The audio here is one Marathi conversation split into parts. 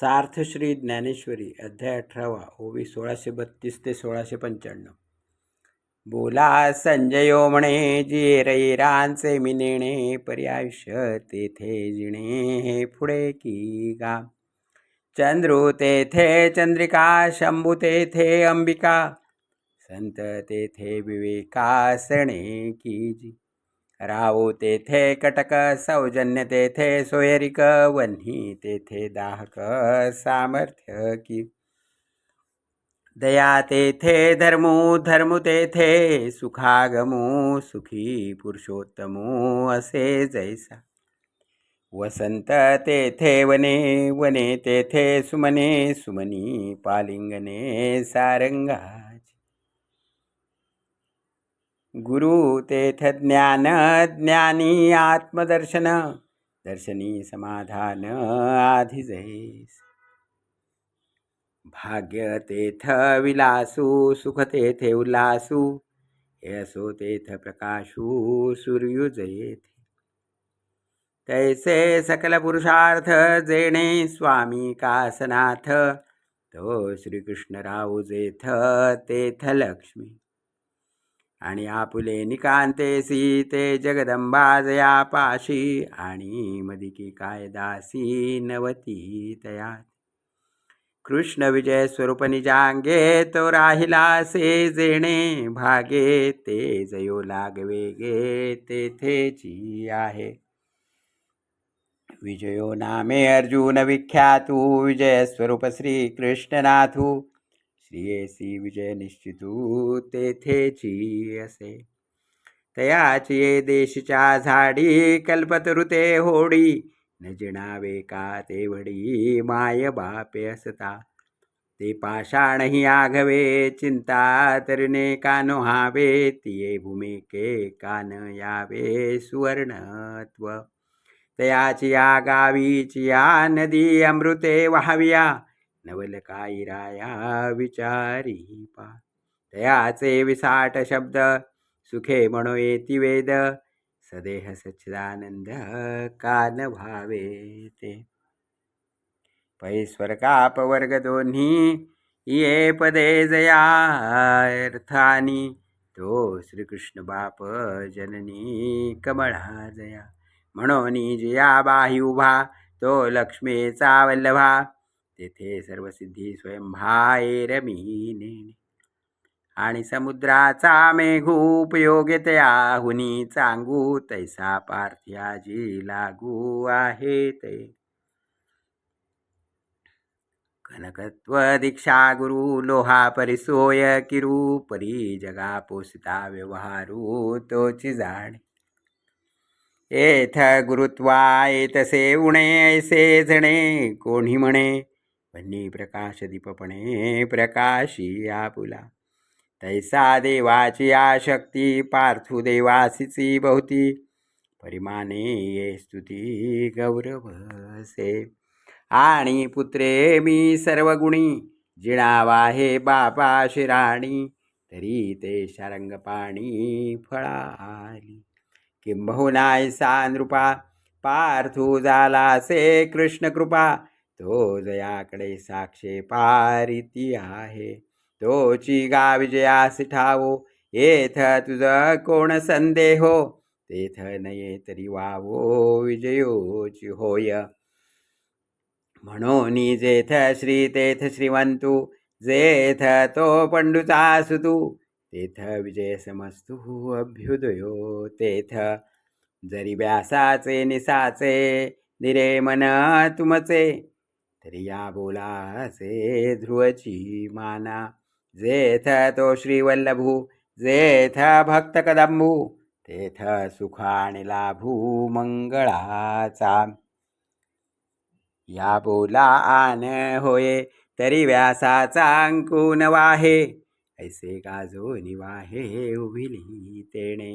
सार्थ श्री ज्ञानेश्वरी अध्याय अठरावा ओवी सोळाशे बत्तीस ते सोळाशे पंच्याण्णव. बोला संजयो म्हणे जे रैरांचे मी नेणे पर्यायुष्य तेथे जिणे हे पुढे की गा. चंद्रू तेथे चंद्रिका शंभू तेथे अंबिका. संत तेथे विवेकासणे की जी. रावो तेथे कटक सौजन्य ते तेथे सोयरिक वन्ही तेथे दाहक सामर्थ्य की। दया तेथे धर्मू धर्मू तेथे सुखागमो, सुखी पुरुषोत्तमो, असे जैसा। वसंत तेथे वने वने तेथे सुमने, सुमनी पालिंगने सारंगाची गुरु तेथ ज्ञान ज्ञानी आत्मदर्शन दर्शनी समाधान आधी जैस भाग्य तेथ विलासू सुख तेथे उल्लासू यशो तेथ प्रकाशू सूर्युजयेथे तैसे सकल पुरुषार्थ जेणे स्वामी कासनाथ तो श्रीकृष्णराव जेथ तेथ लक्ष्मी. आणि आपुले निकांतेसी ते जगदंबा जया पाशी आणि मदिकी कायदासी नवती तया कृष्ण विजय स्वरूप निजांगे तो राहिला से जेणे भागे ते जयो लागवेगे तेथेची आहे. विजयो नामे अर्जुन विख्यातू विजय स्वरूप श्री कृष्णनाथू श्रियेसी विजय निश्चितू तेथेची असे. तयाची ये देशच्या झाडी कल्पतरुते होडी. न जिणावे का ते वडी माय बापे असता. ते पाषाणही आघवे चिंता तरिने कानो हावे तिये भूमिके कान यावे सुवर्णत्व. तयाची या गावीची या नदी अमृते वाहविया. नवल राया विचारी पा. तयाचे विसाट शब्द सुखे म्हणो येती वेद. सदेह सच्चिदानंद कान भावे ते. पै स्वर्गाप वर्ग दोन्ही ये पदे जया अर्थानी तो श्रीकृष्ण बाप जननी कमळा जया. म्हणून जिया बाही उभा तो लक्ष्मीचा वल्लभा. तेथे सर्व सिद्धी स्वयंभाए आणि समुद्राचा मेघू उपयोगितया हुनी चांगू तैसा पार्थ्याजी लागू आहे ते कनकत्व दीक्षा गुरु लोहा परिसोय किरू परी जगा पोसिता व्यवहारू तोची जाणे. एथ गुरुत्वा येतसे उणे ऐसे जणे कोणी म्हणे वन्नी प्रकाश दीपपणे प्रकाशी आपुला. तैसा देवाची आशक्ती पार्थू देवासीची बहुती परिमाने ये स्तुती गौरवसे आणि पुत्रे मी सर्व गुणी जिणावा हे बापा शिराणी. तरी ते शारंगपाणी फळाली. किंबहुनाय सा नृपा पार्थू झाला से कृष्णकृपा. तो जयाकडे साक्षे पारिती आहे. तोची गा विजयास ठावो येथ तुझ कोण संदेहो? तेथ नये तरी वावो विजयोची होय. म्हणून जेथ श्री तेथ श्रीवंतू जेथ तो पंडूचा सुतू तेथ विजय समस्तू अभ्युदयो तेथ जरी व्यासाचे निसाचे निरे मन तुमचे तरी या बोलाचे ध्रुवची माना जेथ तो श्रीवल्लभू जेथ भक्त कदंबू तेथ सुखाने लाभू मंगळाचा. या बोला आन होये तरी व्यासाचा अंकुन वाहे ऐसे गाजो निवाहे उभिली तेणे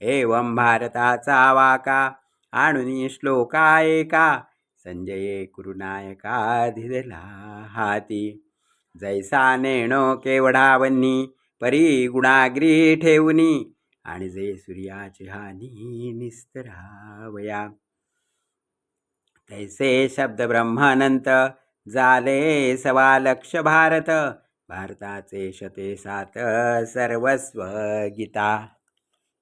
एवं भारताचा वाका आणून श्लोका एका संजये कुरुनायकाधिला हाती. जैसा नेणो केवढावन्नी परी गुणाग्री ठेवनी आणि जे सूर्याची हानी निस्तरावया. तैसे शब्द ब्रह्मानंत जाले सवा लक्ष भारत भारताचे शते सात सर्वस्व गीता.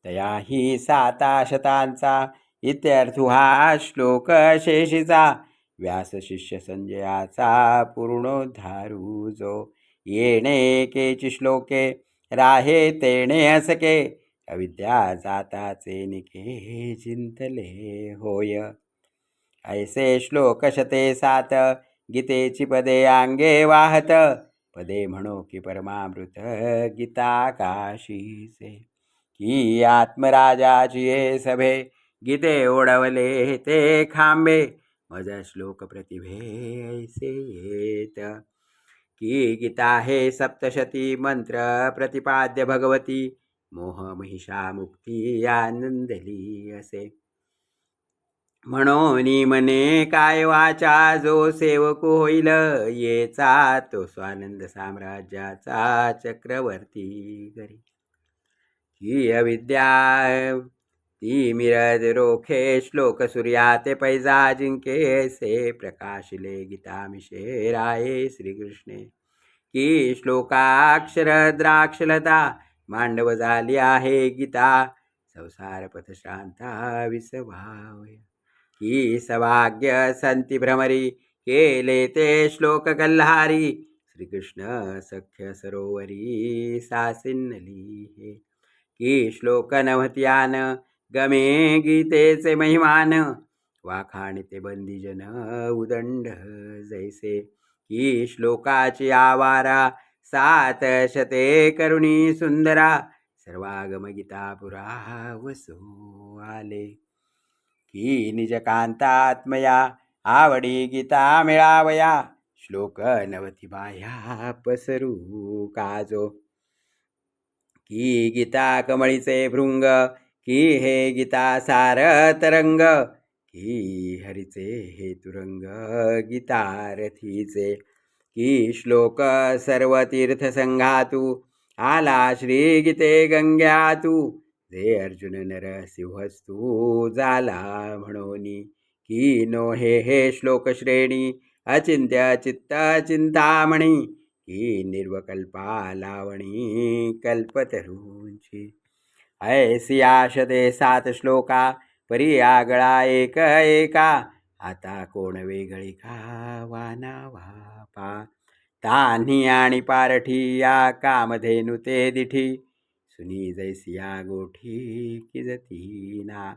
तया ही साता शतांचा इत्यर्थु हा श्लोक शेषीचा व्यास शिष्य संजयाचा पूर्णोद्धारू जो येणे केची श्लोके राहे तेणे असके अविद्या जाताचे निके चिंतले होय. ऐसे श्लोक शते सात गीतेची पदे अंगे वाहत. पदे म्हणो की परमामृत गीता काशीचे. की आत्मराजाची सभे गीते ओढवले ते खांबे. मज श्लोक प्रतिभे ऐसे येत. की गीता हे सप्तशती मंत्र प्रतिपाद्य भगवती. मोह महिषा मुक्ती आनंदली असे. म्हणून मने काय वाचा जो सेवक होईल येचा तो स्वानंद साम्राज्याचा चक्रवर्ती घरी. ही अविद्या ती मिरज रोखे श्लोक सूर्या ते पैजा जिंके से प्रकाशिले गीता मिशे राये श्रीकृष्णे। की श्लोकाक्षर द्राक्षलता मांडव झाली आहे गीता। संसार पथ शांता की सभाग्य संती भ्रमरी केले ते श्लोक कल्हारी। श्रीकृष्ण सख्य सरोवरी सासिन्नली हे। की श्लोक नवत्यान गमे गीतेचे महिमान. वाखाणते बंदीजन उदंड. जैसे की श्लोकाची आवारा सात शते करुणी सुंदरा. सर्वागम गीता पुरा वसो आले. की निजकांतात्मया आवडी गीता मिळावया. श्लोक नवती बाह्या पसरू काजो. की गीता कमळीचे भृंग की हे गीता सार तरंग की हरीचे हे तुरंग गीतारथीचे की श्लोक सर्व तीर्थ आला श्री गीते गंग्यातू जे अर्जुन नरसिंहस्तू झाला म्हणोनी की नो हे हे श्लोक श्रेणी अचिंत्य चित्त चिंतामणी की निर्वकल्पा लावणी कल्पतरूंची. ऐसी आशते सात श्लोका परी आगळा एक एका आता कोण वेगळी का वाना वापा? तान्ही आणि पारठी या कामधेनु ते दिठी सुनी जैसिया गोठी किजती ना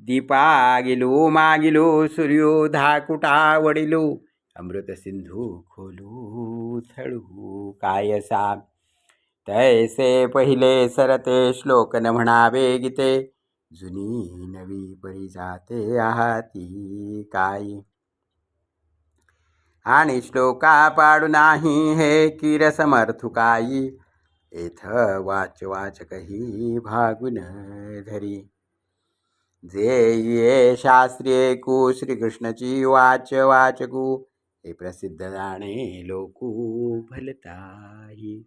दीपा गिलू मागिलू सूर्यो धाकुटा वडिलू अमृत सिंधू खोलू थळू कायसा. तैसे पहिले सरते श्लोक न म्हणावे गीते. जुनी नवी परी जाते आहाती काही आणि श्लोका पाडू नाही हे किर समर्थुकाई एथ वाच वाचकही भागुन धरी जे ये शास्त्रीय कु श्रीकृष्णची वाच वाचकू हे प्रसिद्ध जाणे लोकू भलताही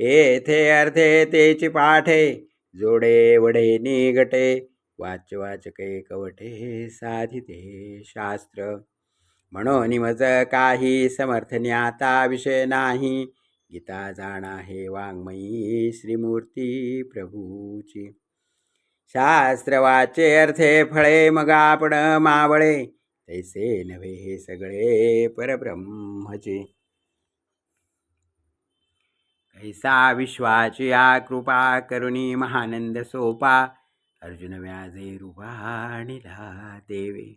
येथे अर्थे तेची पाठे जोडे वडे निगटे वाच वाचके कवटे साधिते शास्त्र. म्हणून मज काही समर्थन्याता विषय नाही गीता जाणा हे वाङ्मयी श्रीमूर्ती प्रभूची. शास्त्र वाचे अर्थे फळे मग आपण मावळे तैसे नव्हे हे सगळे परब्रह्मचे. ऐसा विश्वाची या कृपा करुणी महानंद सोपा अर्जुन व्याजे रुपाणिला देवे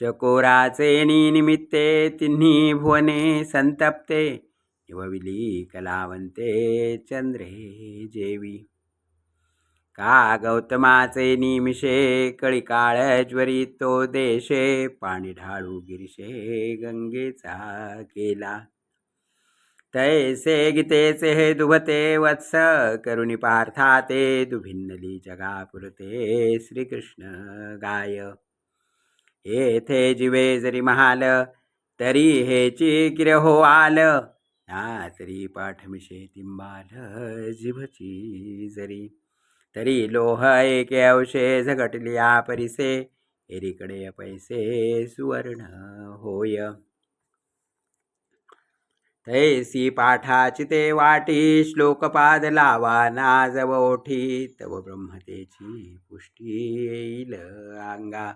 चकोराचे निमित्ते तिन्ही भुवने संतप्ते युवविली कलावंते चंद्रे जेवी। का गौतमाचे निमिषे कळिकाळ ज्वरी तो देशे पाणी ढाळू गिरिशे गंगेचा केला। तैसे गीतेचे हे दुभते वत्स करुणी पार्था ते दुभिन्नली जगापुरते श्रीकृष्ण गाय। येथे जिवे जरी महाल तरी हेची चिकिर हो आल। ना तरी पाठमिशे तिंबाल जिभची जरी। तरी लोह एके अवशेष झगटली या परिसे एरीकडे पैसे सुवर्ण होय। थैसी पाठाची ते वाटी श्लोकपाद लावा नाजव ओठी. तव ब्रह्मतेची पुष्टी येईल अंगा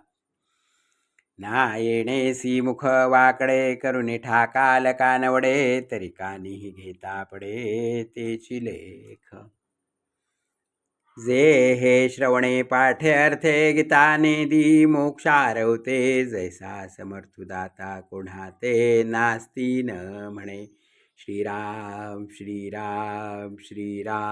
ना येणेसी मुख वाकडे करुणी ठाकाल कानवडे तरी कानीही घेता पडे तेची लेख. जे हे श्रवणे पाठे अर्थे गीताने दी मोक्षारवते जैसा समर्थुदाता कोणा ते नास्ती न म्हणे. श्रीराम श्रीराम श्रीराम.